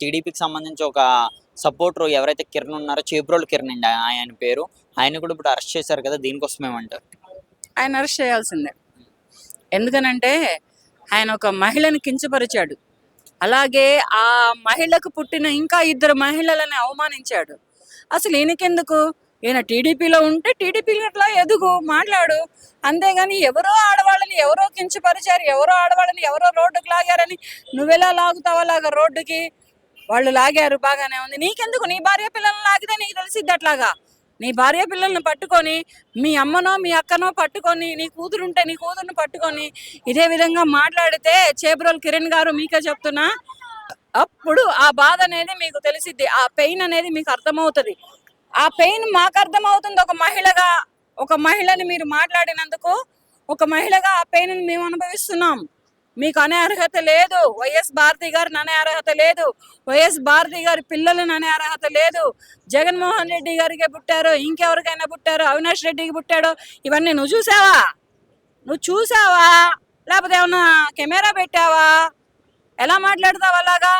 టీడీపీకి సంబంధించి ఒక సపోర్టర్ ఎవరైతే కిరణ్ ఉన్నారో చేబ్రోల్ కిరణ్ అండి ఆయన పేరు. ఆయన కూడా ఇప్పుడు అరెస్ట్ చేశారు కదా దీనికోసం ఏమంటారు? ఆయన అరెస్ట్ చేయాల్సిందే. ఎందుకనంటే ఆయన ఒక మహిళని కించపరిచాడు. అలాగే ఆ మహిళకు పుట్టిన ఇంకా ఇద్దరు మహిళలని అవమానించాడు. అసలు ఈయనకెందుకు? ఈయన టీడీపీలో ఉంటే టీడీపీలో అట్లా ఎదుగు మాట్లాడు. అంతేగాని ఎవరో ఆడవాళ్ళని ఎవరో కించపరిచారు ఎవరో ఆడవాళ్ళని ఎవరో రోడ్డుకు లాగారని నువ్వెలా లాగుతావు అలాగా రోడ్డుకి? వాళ్ళు లాగారు బాగానే ఉంది. నీకెందుకు? నీ భార్య పిల్లల్ని లాగితే నీకు తెలిసిద్ది అట్లాగా? నీ భార్య పిల్లల్ని పట్టుకొని మీ అమ్మనో మీ అక్కనో పట్టుకొని నీ కూతురు ఉంటే నీ కూతురుని పట్టుకొని ఇదే విధంగా మాట్లాడితే చేబ్రోల్ కిరణ్ గారు మీకే చెప్తున్నా. అప్పుడు ఆ బాధ అనేది మీకు తెలిసిద్ది. ఆ పెయిన్ అనేది మీకు అర్థమవుతుంది. ఆ పెయిన్ మాకు అర్థమవుతుంది. ఒక మహిళగా ఒక మహిళని మీరు మాట్లాడినందుకు ఒక మహిళగా ఆ పెయిన్ మేము అనుభవిస్తున్నాం. మీకు అనే అర్హత లేదు. వైఎస్ భారతి గారు అనే అర్హత లేదు. వైఎస్ భారతి గారి పిల్లలను అనే అర్హత లేదు. జగన్మోహన్ రెడ్డి గారికి పుట్టారు. ఇంకెవరికైనా పుట్టారు? అవినాష్ రెడ్డికి పుట్టాడు. ఇవన్నీ నువ్వు చూసావా? నువ్వు చూసావా? లేకపోతే ఏమన్నా కెమెరా పెట్టావా? ఎలా మాట్లాడతావు అలాగా?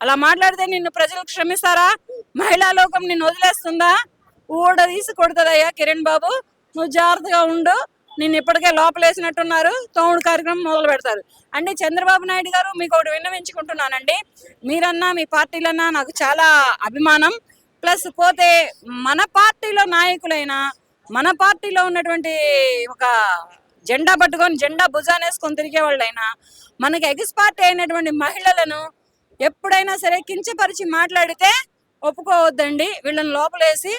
అలా మాట్లాడితే నిన్ను ప్రజలు క్షమిస్తారా? మహిళా లోకం నిన్ను వదిలేస్తుందా? ఊడ తీసి కొడుతుందయ్యా కిరణ్ బాబు. నువ్వు జాగ్రత్తగా ఉండు. నిన్ను ఇప్పటికే లోపలేసినట్టున్నారు. తోముడు కార్యక్రమం మొదలు పెడతారు. అంటే చంద్రబాబు నాయుడు గారు మీకు ఒకటి విన్నవించుకుంటున్నానండి. మీరన్నా మీ పార్టీలన్నా నాకు చాలా అభిమానం. ప్లస్ పోతే మన పార్టీలో నాయకులైన మన పార్టీలో ఉన్నటువంటి ఒక జెండా పట్టుకొని జెండా భుజానేసుకొని తిరిగే వాళ్ళైనా మనకి ఎగ్స్ పార్టీ అయినటువంటి మహిళలను ఎప్పుడైనా సరే కించపరిచి మాట్లాడితే ఒప్పుకోవద్దండి. వీళ్ళని లోపలేసి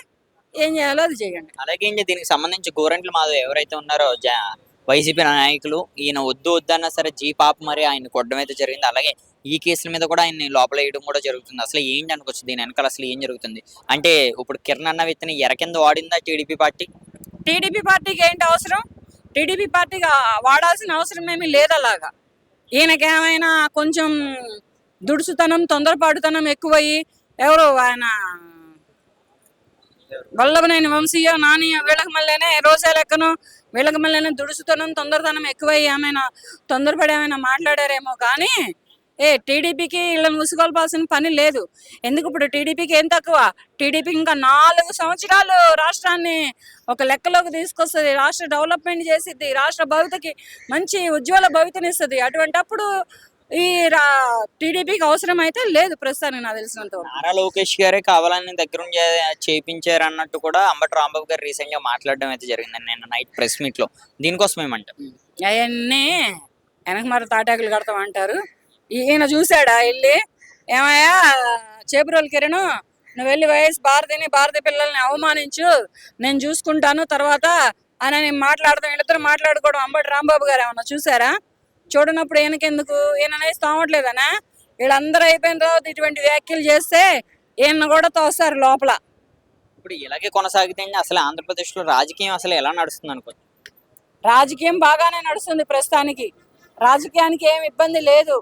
ఏం చేయాలో అది చేయండి. అలాగే ఇంక దీనికి సంబంధించి గోరంట్ల మాధవ్ ఎవరైతే ఉన్నారో జ- వైసీపీ నాయకులు ఈయన వద్దు వద్దన్నా సరే జీ పాప మరి ఆయన కొట్టడం అయితే జరిగింది. అలాగే ఈ కేసుల మీద కూడా ఆయన్ని లోపల వేయడం కూడా జరుగుతుంది. అసలు ఏంటి అనుకోవచ్చు? దీని వెనకాల అసలు ఏం జరుగుతుంది? అంటే ఇప్పుడు కిరణ్ అన్న విత్తని ఎర కింద వాడిందా టీడీపీ పార్టీ? టీడీపీ పార్టీకి ఏంటి అవసరం? టీడీపీ పార్టీకి వాడాల్సిన అవసరం ఏమీ లేదు అలాగా. ఈయనకేమైనా కొంచెం దుడుసుతనం తొందరపాటుతనం ఎక్కువయ్యి ఎవరు ఆయన వల్లభనేని వంశీయ నాని వీళ్ళకి మళ్ళీనే రోజా లెక్కను వీళ్ళకి మళ్ళీనే దుడుసుతనం తొందరతనం ఎక్కువయ్యి ఏమైనా తొందరపడి ఏమైనా మాట్లాడారేమో కానీ ఏ టీడీపీకి వీళ్ళని ఉసుగొల్పాల్సిన పని లేదు. ఎందుకు ఇప్పుడు టీడీపీకి ఏం తక్కువ? టీడీపీ ఇంకా నాలుగు సంవత్సరాలు రాష్ట్రాన్ని ఒక లెక్కలోకి తీసుకొస్తుంది. రాష్ట్ర డెవలప్మెంట్ చేసిద్ది. రాష్ట్ర భవితకి మంచి ఉజ్వల భవితనిస్తుంది. అటువంటి అప్పుడు ఈ రా టీడీపీకి అవసరం అయితే లేదు ప్రస్తుతానికి నాకు తెలిసినంత నారా లోకేష్ గారే కావాలని దగ్గర చేపించారు అన్నట్టు కూడా అంబటి రాంబాబు గారు రీసెంట్గా మాట్లాడడం అయితే జరిగింది నిన్న నైట్ ప్రెస్ మీట్లో దీనికోసం ఏమంటారు? అవన్నీ వెనక మరి తాటాకులు కడతాం అంటారు. ఈయన చూశాడా వెళ్ళి? ఏమయ్యా చేపురోలు కిరణ్ నువ్వు వెళ్ళి వైఎస్ భారతిని భారతి పిల్లల్ని అవమానించు నేను చూసుకుంటాను తర్వాత అని నేను మాట్లాడతాం వీళ్ళిద్దరు మాట్లాడుకోవడం అంబటి రాంబాబు గారు ఏమన్నా చూసారా చూడనప్పుడు ఈయనకెందుకు? ఈయన అనేది తోమట్లేదనా? వీళ్ళందరూ అయిపోయిన తర్వాత ఇటువంటి వ్యాఖ్యలు చేస్తే ఈయన కూడా తోస్తారు లోపల. ఇప్పుడు ఇలాగే కొనసాగితే అసలు ఆంధ్రప్రదేశ్లో రాజకీయం అసలు ఎలా నడుస్తుంది అనుకో రాజకీయం బాగానే నడుస్తుంది ప్రస్తుతానికి. రాజకీయానికి ఏం ఇబ్బంది లేదు.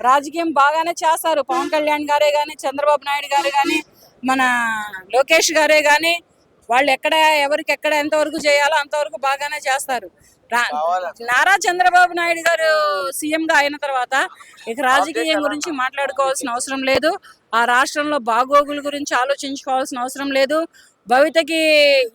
రాజకీయం బాగానే చేస్తారు. పవన్ కళ్యాణ్ గారే కానీ చంద్రబాబు నాయుడు గారే కానీ మన లోకేష్ గారే కానీ వాళ్ళు ఎక్కడ ఎవరికి ఎక్కడ ఎంతవరకు చేయాలో అంతవరకు బాగానే చేస్తారు. నారా చంద్రబాబు నాయుడు గారు సీఎం గా అయిన తర్వాత ఇక రాజకీయం గురించి మాట్లాడుకోవాల్సిన అవసరం లేదు. ఆ రాష్ట్రంలో బాగోగుల గురించి ఆలోచించుకోవాల్సిన అవసరం లేదు. భవితకి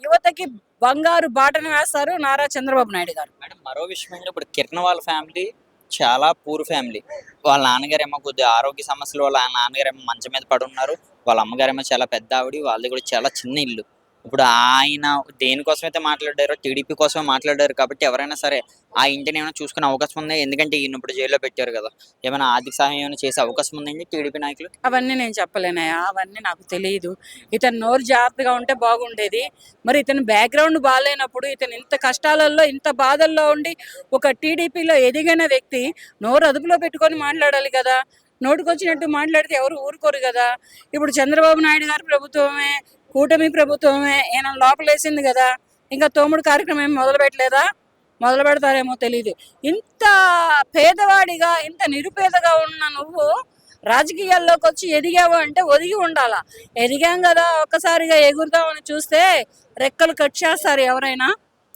యువతకి బంగారు బాటను వేస్తారు నారా చంద్రబాబు నాయుడు గారు. మేడం మరో విషయం ఏంటి ఇప్పుడు కిరణ్ వాళ్ళ ఫ్యామిలీ చాలా పూర్ ఫ్యామిలీ వాళ్ళ నాన్నగారేమో కొద్దిగా ఆరోగ్య సమస్యలు వాళ్ళ నాన్నగారేమో మంచం మీద పడి ఉన్నారు వాళ్ళ అమ్మగారేమో చాలా పెద్ద ఆవిడ వాళ్ళది కూడా చాలా చిన్న ఇల్లు. ఇప్పుడు ఆయన దేనికోసం అయితే మాట్లాడారో టీడీపీ కోసమే మాట్లాడారు కాబట్టి ఎవరైనా సరే ఆ ఇంటిని ఏమైనా చూసుకునే అవకాశం ఉంది? ఎందుకంటే ఈయన ఇప్పుడు జైల్లో పెట్టారు కదా. ఏమైనా ఆర్థిక సహాయం ఏమైనా చేసే అవకాశం ఉందండి టీడీపీ నాయకులు? అవన్నీ నేను చెప్పలేనయ్యా. అవన్నీ నాకు తెలియదు. ఇతను నోరు జాగ్రత్తగా ఉంటే బాగుండేది. మరి ఇతని బ్యాక్గ్రౌండ్ బాగాలేనప్పుడు ఇతను ఇంత కష్టాలలో ఇంత బాధల్లో ఉండి ఒక టీడీపీలో ఎదిగిన వ్యక్తి నోరు అదుపులో పెట్టుకొని మాట్లాడాలి కదా. నోటికొచ్చినట్టు మాట్లాడితే ఎవరు ఊరుకోరు కదా. ఇప్పుడు చంద్రబాబు నాయుడు గారి ప్రభుత్వమే కూటమి ప్రభుత్వమే ఈయన లోపలేసింది కదా. ఇంకా తోముడు కార్యక్రమం ఏం మొదలు పెట్టలేదా? మొదలు పెడతారేమో తెలియదు ఇంత పేదవాడిగా ఇంత నిరుపేదగా ఉన్న నువ్వు రాజకీయాల్లోకి వచ్చి ఎదిగావు అంటే ఒదిగి ఉండాలా? ఎదిగాం కదా ఒక్కసారిగా ఎగురుదామని చూస్తే రెక్కలు కట్ చేస్తారు ఎవరైనా.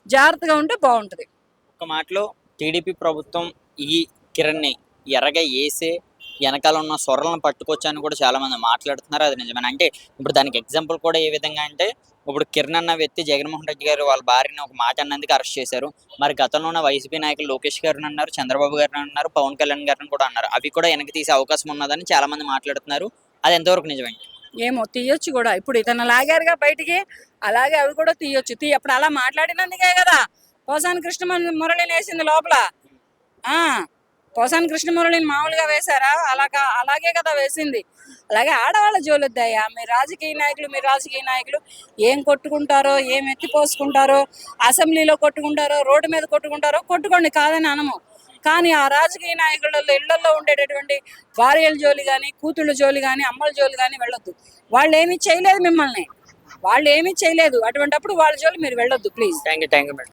జాగ్రత్తగా ఉంటే బాగుంటుంది. ఒక మాటలో టీడీపీ ప్రభుత్వం ఈ కిరణ్ని ఎర్రగా వేసే వెనకాల ఉన్న సొరలను పట్టుకోవచ్చు అని కూడా చాలా మంది మాట్లాడుతున్నారు. అది నిజమే. అంటే ఇప్పుడు దానికి ఎగ్జాంపుల్ కూడా ఏ విధంగా అంటే ఇప్పుడు కిరణ్ అన్న వ్యక్తి జగన్మోహన్ రెడ్డి గారు వాళ్ళ భార్యని ఒక మాట అన్నందుకు అరెస్ట్ చేశారు. మరి గతంలో ఉన్న వైసీపీ నాయకులు లోకేష్ గారిని అన్నారు చంద్రబాబు గారిని అన్నారు పవన్ కళ్యాణ్ గారిని కూడా అన్నారు. అవి కూడా వెనక్కి తీసే అవకాశం ఉన్నదని చాలా మంది మాట్లాడుతున్నారు. అది ఎంతవరకు నిజమే? ఏమో తీయొచ్చు కూడా. ఇప్పుడు ఇతను లాగారుగా బయటికి అలాగే అవి కూడా తీయొచ్చు. తీ అప్పుడు అలా మాట్లాడినందుకే కదా. పోసాని కృష్ణ మురళిని వేసింది లోపల. ఆ పోసాని కృష్ణమురళిని మామూలుగా వేశారా? అలాగా అలాగే కదా వేసింది. అలాగే ఆడవాళ్ళ జోలుద్దాయా మీ రాజకీయ నాయకులు మీ రాజకీయ నాయకులు. ఏం కొట్టుకుంటారో ఏం ఎత్తిపోసుకుంటారో అసెంబ్లీలో కొట్టుకుంటారో రోడ్డు మీద కొట్టుకుంటారో కొట్టుకోండి కాదని అనము. కానీ ఆ రాజకీయ నాయకులలో ఇళ్ళలో ఉండేటటువంటి భార్యల జోలి కానీ కూతుళ్ళ జోలి కానీ అమ్మల జోలి కానీ వెళ్ళొద్దు. వాళ్ళు ఏమీ చేయలేదు మిమ్మల్ని. వాళ్ళు ఏమీ చేయలేదు. అటువంటిప్పుడు వాళ్ళ జోలి మీరు వెళ్ళొద్దు please. Thank you thank you madam.